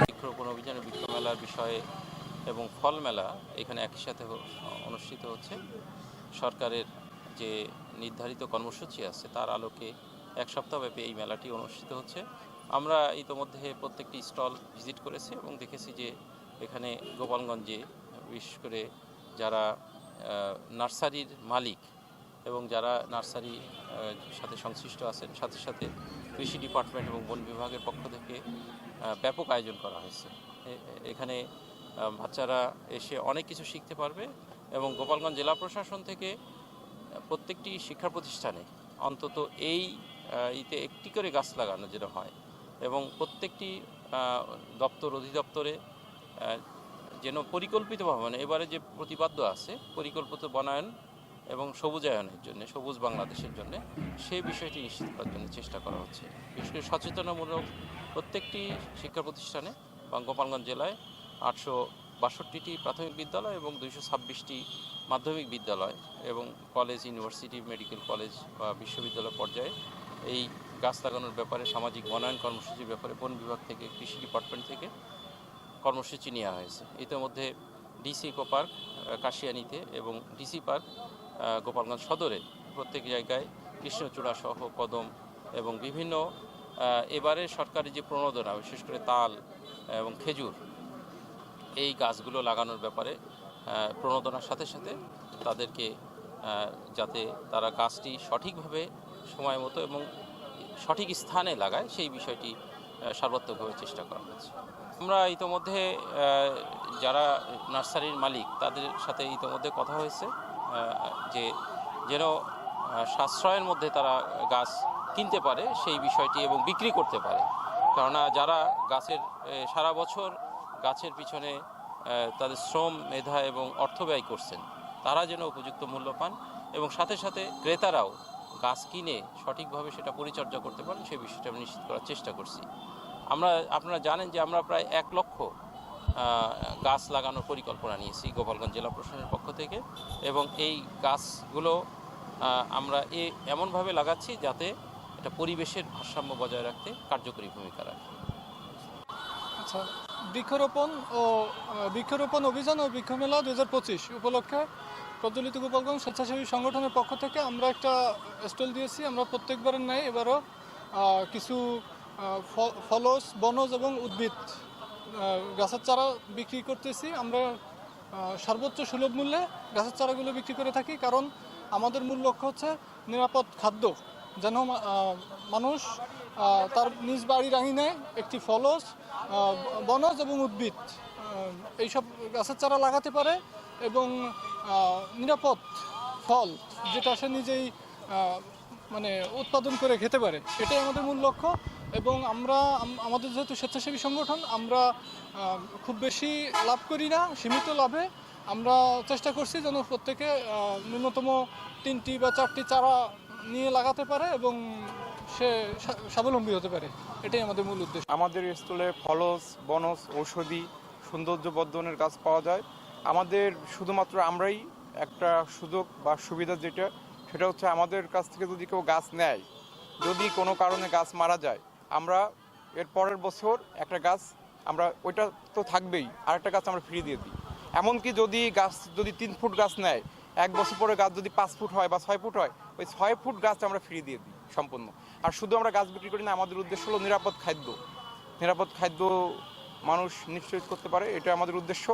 বৃক্ষরোপণ অভিযানে বৃক্ষ মেলার বিষয়ে এবং ফল মেলা এখানে একই সাথে অনুষ্ঠিত হচ্ছে। সরকারের যে নির্ধারিত কর্মসূচি আছে, তার আলোকে এক সপ্তাহব্যাপী এই মেলাটি অনুষ্ঠিত হচ্ছে। আমরা ইতোমধ্যে প্রত্যেকটি স্টল ভিজিট করেছি এবং দেখেছি যে এখানে গোপালগঞ্জে, বিশেষ করে যারা নার্সারির মালিক এবং যারা নার্সারি সাথে সংশ্লিষ্ট আছেন, সাথে সাথে কৃষি ডিপার্টমেন্ট এবং বন বিভাগের পক্ষ থেকে ব্যাপক আয়োজন করা হয়েছে। এখানে বাচ্চারা এসে অনেক কিছু শিখতে পারবে এবং গোপালগঞ্জ জেলা প্রশাসন থেকে প্রত্যেকটি শিক্ষা প্রতিষ্ঠানে অন্তত এই ইতে একটি করে গাছ লাগানো যেটা হয় এবং প্রত্যেকটি দপ্তর অধিদপ্তরে যেন পরিকল্পিতভাবে মানে এবারে যে প্রতিপাদ্য আছে, পরিকল্পিত বনায়ন এবং সবুজায়নের জন্য, সবুজ বাংলাদেশের জন্য সেই বিষয়টি নিশ্চিত করার জন্য চেষ্টা করা হচ্ছে। বিশেষ করে সচেতনামূলক প্রত্যেকটি শিক্ষা প্রতিষ্ঠানে বা গোপালগঞ্জ জেলায় আটশো বাষট্টিটি প্রাথমিক বিদ্যালয় এবং দুইশো ছাব্বিশটি মাধ্যমিক বিদ্যালয় এবং কলেজ, ইউনিভার্সিটি, মেডিকেল কলেজ বা বিশ্ববিদ্যালয় পর্যায়ে এই গাছ লাগানোর ব্যাপারে সামাজিক বনায়ন কর্মসূচির ব্যাপারে বন বিভাগ থেকে, কৃষি ডিপার্টমেন্ট থেকে কর্মসূচি নেওয়া হয়েছে। ইতিমধ্যে ডিসি ইকো পার্ক কাশিয়ানীতে এবং ডিসি পার্ক গোপালগঞ্জ সদরে প্রত্যেক জায়গায় কৃষ্ণচূড়া সহ কদম এবং বিভিন্ন এবারে সরকারি যে প্রণোদনা, বিশেষ করে তাল এবং খেজুর, এই গাছগুলো লাগানোর ব্যাপারে প্রণোদনার সাথে সাথে তাদেরকে যাতে তারা গাছটি সঠিকভাবে সময় মতো এবং সঠিক স্থানে লাগায়, সেই বিষয়টি সর্বাত্মকভাবে চেষ্টা করা হয়েছে আমরা ইতোমধ্যে যারা নার্সারির মালিক, তাদের সাথে ইতোমধ্যে কথা হয়েছে। যে যেন সাশ্রয়ের মধ্যে তারা গাছ কিনতে পারে, সেই বিষয়টি এবং বিক্রি করতে পারে। কেননা যারা গাছের সারা বছর গাছের পিছনে তাদের শ্রম, মেধা এবং অর্থ ব্যয় করছেন, তারা যেন উপযুক্ত মূল্য পান এবং সাথে সাথে ক্রেতারাও গাছ কিনে সঠিকভাবে সেটা পরিচর্যা করতে পারেন সেই বিষয়টা আমি নিশ্চিত করার চেষ্টা করছি। আমরা, আপনারা জানেন যে আমরা প্রায় এক লক্ষ গাছ লাগানোর পরিকল্পনা নিয়েছি গোপালগঞ্জ জেলা প্রশাসনের পক্ষ থেকে এবং এই গাছগুলো আমরা এ এমনভাবে লাগাচ্ছি যাতে এটা পরিবেশের ভারসাম্য বজায় রাখতে কার্যকরী ভূমিকা রাখে। আচ্ছা বৃক্ষরোপণ ও বৃক্ষরোপণ অভিযান ও বৃক্ষ মেলা দু হাজার পঁচিশ উপলক্ষে প্রজ্বলিত গোপালগঞ্জ স্বেচ্ছাসেবী সংগঠনের পক্ষ থেকে আমরা একটা স্টল দিয়েছি। আমরা প্রত্যেকবারের ন্যায় এবারও কিছু ফলস, বনজ এবং উদ্ভিদ গাছের চারা বিক্রি করতেছি। আমরা সর্বোচ্চ সুলভ মূল্যে গাছের চারাগুলো বিক্রি করে থাকি। কারণ আমাদের মূল লক্ষ্য হচ্ছে নিরাপদ খাদ্য। যেন মানুষ তার নিজ বাড়ির আঙিনায় একটি ফলস বনজ এবং উদ্ভিদ এইসব গাছের চারা লাগাতে পারে এবং নিরাপদ ফল যেটা সে নিজেই মানে উৎপাদন করে খেতে পারে। এটাই আমাদের মূল লক্ষ্য। এবং আমরা আমাদের যেহেতু স্বেচ্ছাসেবী সংগঠন, আমরা খুব বেশি লাভ করি না, সীমিত লাভে। আমরা চেষ্টা করছি যেন প্রত্যেকে ন্যূনতম তিনটি বা চারটি চারা নিয়ে লাগাতে পারে এবং সে স্বাবলম্বী হতে পারে। এটাই আমাদের মূল উদ্দেশ্য। আমাদের স্থলে ফলস, বনস, ঔষধি সৌন্দর্য বর্ধনের গাছ পাওয়া যায়। আমাদের শুধুমাত্র আমরাই একটা সুযোগ বা সুবিধা যেটা, সেটা হচ্ছে আমাদের কাছ থেকে যদি কেউ গাছ নেয়, যদি কোনো কারণে গাছ মারা যায় আমরা এর পরের বছর একটা গাছ আমরা, ওইটা তো থাকবেই, আরেকটা গাছ আমরা ফ্রি দিয়ে দিই। এমনকি যদি গাছ, যদি তিন ফুট গাছ নেয়, এক বছর পরে গাছ যদি পাঁচ ফুট হয় বা ছয় ফুট হয়, ওই ছয় ফুট গাছ আমরা ফ্রি দিয়ে দিই সম্পূর্ণ। আর শুধু আমরা গাছ বিক্রি করি না, আমাদের উদ্দেশ্য হলো নিরাপদ খাদ্য। নিরাপদ খাদ্য মানুষ নিশ্চিত করতে পারে, এটা আমাদের উদ্দেশ্য।